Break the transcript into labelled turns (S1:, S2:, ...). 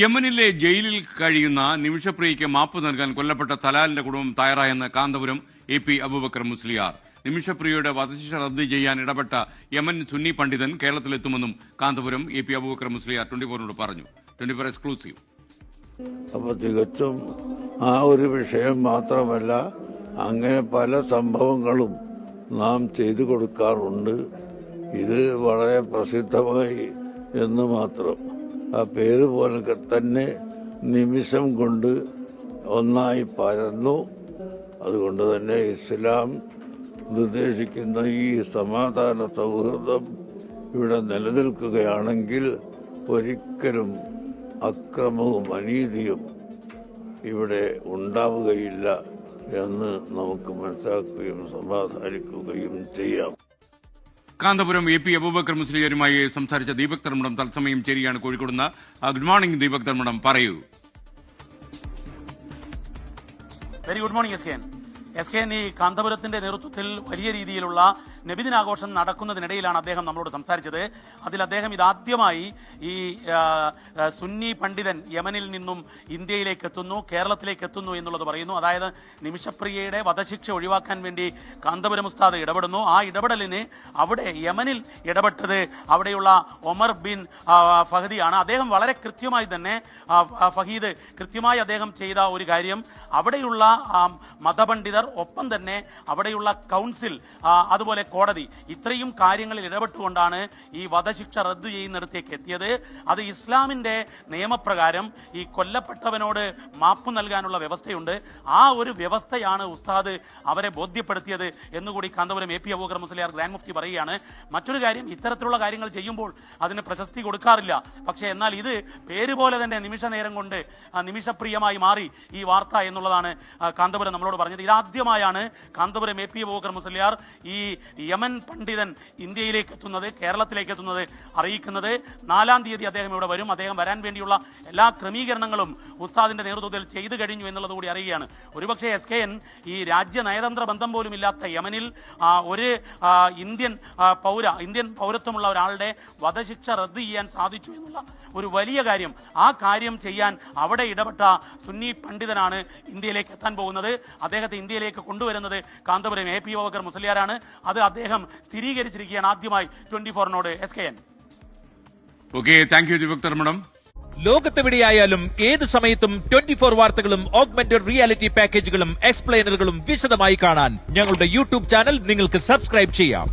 S1: യമനിലെ ജയിലിൽ കഴിയുന്ന നിമിഷപ്രിയയ്ക്ക് മാപ്പ് നൽകാൻ കൊല്ലപ്പെട്ട തലാലിന്റെ കുടുംബം തയ്യാറായെന്ന് കാന്തപുരം എ പി അബൂബക്കർ മുസ്ലിയാർ. നിമിഷപ്രിയയുടെ വധശിക്ഷ റദ്ദ് ചെയ്യാൻ ഇടപെട്ട യമൻ സുന്നി പണ്ഡിതൻ കേരളത്തിലെത്തുമെന്നും Kanthapuram A P Abubakar Musliyar twenty ഫോറിനോട് പറഞ്ഞു. Twenty four exclusive.
S2: അപ്പൊ തികച്ചും ആ ഒരു വിഷയം മാത്രമല്ല അങ്ങനെ പല സംഭവങ്ങളും നാം ചെയ്തു കൊടുക്കാറുണ്ട്. ഇത് വളരെ പ്രസിദ്ധമായി എന്ന് മാത്രം. ആ പേര് പോലെ തന്നെ നിമിഷം കൊണ്ട് ഒന്നായി പരന്നു. അതുകൊണ്ട് തന്നെ ഇസ്ലാം നിർദ്ദേശിക്കുന്ന ഈ സമാധാന സൗഹൃദം ഇവിടെ നിലനിൽക്കുകയാണെങ്കിൽ ഒരിക്കലും അക്രമവും അനീതിയും ഇവിടെ ഉണ്ടാവുകയില്ല എന്ന് നമുക്ക് മനസ്സിലാക്കുകയും സമാധാനിക്കുകയും ചെയ്യാം.
S1: കാന്തപുരം എ പി അബൂബക്കർ മുസ്ലിയരുമായി സംസാരിച്ച ദീപക് തർമ്മടം തത്സമയം ചേരുകയാണ് കോഴിക്കോട് നിന്ന്. ഗുഡ് മോർണിംഗ് ദീപക് തർമ്മടം പറയൂ.
S3: Very good morning S K S K ഈ കാന്തപുരത്തിന്റെ നേതൃത്വത്തിൽ വലിയ രീതിയിലുള്ള നബിദിനാഘോഷം നടക്കുന്നതിനിടയിലാണ് അദ്ദേഹം നമ്മളോട് സംസാരിച്ചത്. അതിൽ അദ്ദേഹം ഇതാദ്യമായി ഈ സുന്നി പണ്ഡിതൻ യമനിൽ നിന്നും ഇന്ത്യയിലേക്ക് എത്തുന്നു കേരളത്തിലേക്ക് എത്തുന്നു എന്നുള്ളത് പറയുന്നു. അതായത് നിമിഷപ്രിയയുടെ വധശിക്ഷ ഒഴിവാക്കാൻ വേണ്ടി കാന്തപുരം ഉസ്താദ് ഇടപെടുന്നു. ആ ഇടപെടലിന് അവിടെ യമനിൽ ഇടപെട്ടത് അവിടെയുള്ള ഒമർ ബിൻ ഫഹദിയാണ്. അദ്ദേഹം വളരെ കൃത്യമായി തന്നെ ഫഹീദ് കൃത്യമായി അദ്ദേഹം ചെയ്ത ഒരു കാര്യം. അവിടെയുള്ള ആ, ഒപ്പം തന്നെ അവിടെയുള്ള കൗൺസിൽ അതുപോലെ കോടതി. ഇത്രയും കാര്യങ്ങളിൽ ഇടപെട്ടുകൊണ്ടാണ് ഈ വധശിക്ഷ റദ്ദു ചെയ്യുന്നിടത്തേക്ക് എത്തിയത്. അത് ഇസ്ലാമിന്റെ നിയമപ്രകാരം ഈ കൊല്ലപ്പെട്ടവനോട് മാപ്പ് നൽകാനുള്ള വ്യവസ്ഥയുണ്ട്. ആ ഒരു വ്യവസ്ഥയാണ് ഉസ്താദ് അവരെ ബോധ്യപ്പെടുത്തിയത് എന്നുകൂടി Kanthapuram A P Abubakar Musliyar grand Mufti പറയുകയാണ്. മറ്റൊരു കാര്യം ഇത്തരത്തിലുള്ള കാര്യങ്ങൾ ചെയ്യുമ്പോൾ അതിന് പ്രശസ്തി കൊടുക്കാറില്ല. പക്ഷേ എന്നാൽ ഇത് പേര് പോലെ തന്നെ നിമിഷ നേരം കൊണ്ട് നിമിഷപ്രിയമായി മാറി ഈ വാർത്ത എന്നുള്ളതാണ് കാന്തപുരം നമ്മളോട് പറഞ്ഞത്. ഇതാദ്യമായാണ് കാന്തപുരം എ പി അബൂബക്കർ മുസ്ലിയാർ ഈ യമൻ പണ്ഡിതൻ ഇന്ത്യയിലേക്ക് എത്തുന്നത് കേരളത്തിലേക്ക് എത്തുന്നത് അറിയിക്കുന്നത്. നാലാം തീയതി അദ്ദേഹം ഇവിടെ വരും. അദ്ദേഹം വരാൻ വേണ്ടിയുള്ള എല്ലാ ക്രമീകരണങ്ങളും ഉസ്താദിന്റെ നേതൃത്വത്തിൽ ചെയ്തു കഴിഞ്ഞു എന്നുള്ളത് കൂടി അറിയുകയാണ്. ഒരുപക്ഷെ എസ് കെ എൻ ഈ രാജ്യ നയതന്ത്ര ബന്ധം പോലും ഇല്ലാത്ത യമനിൽ ഒരു ഇന്ത്യൻ പൗര ഇന്ത്യൻ പൗരത്വമുള്ള ഒരാളുടെ വധശിക്ഷ റദ്ദ് ചെയ്യാൻ സാധിച്ചു എന്നുള്ള ഒരു വലിയ കാര്യം. ആ കാര്യം ചെയ്യാൻ അവിടെ ഇടപെട്ട സുന്നി പണ്ഡിതനാണ് ഇന്ത്യയിലേക്ക് എത്താൻ പോകുന്നത്. അദ്ദേഹത്തെ ഇന്ത്യയിലേക്ക് കൊണ്ടുവരുന്നത്. കാന്തപുരം എ പി വകർ മുസ്ലിയാരാണ്. അത് അദ്ദേഹം സ്ഥിരീകരിച്ചിരിക്കുകയാണ് ആദ്യമായി twenty ഫോറിനോട് S K N.
S1: Okay thank you Deepak
S4: ലോകത്തെവിടെയായാലും ഏത് സമയത്തും ട്വന്റി ഫോർ വാർത്തകളും ഓഗ്മെന്റഡ് റിയാലിറ്റി പാക്കേജുകളും എക്സ്പ്ലെയിനറുകളും വിശദമായി കാണാൻ ഞങ്ങളുടെ യൂട്യൂബ് ചാനൽ നിങ്ങൾക്ക് സബ്സ്ക്രൈബ് ചെയ്യാം.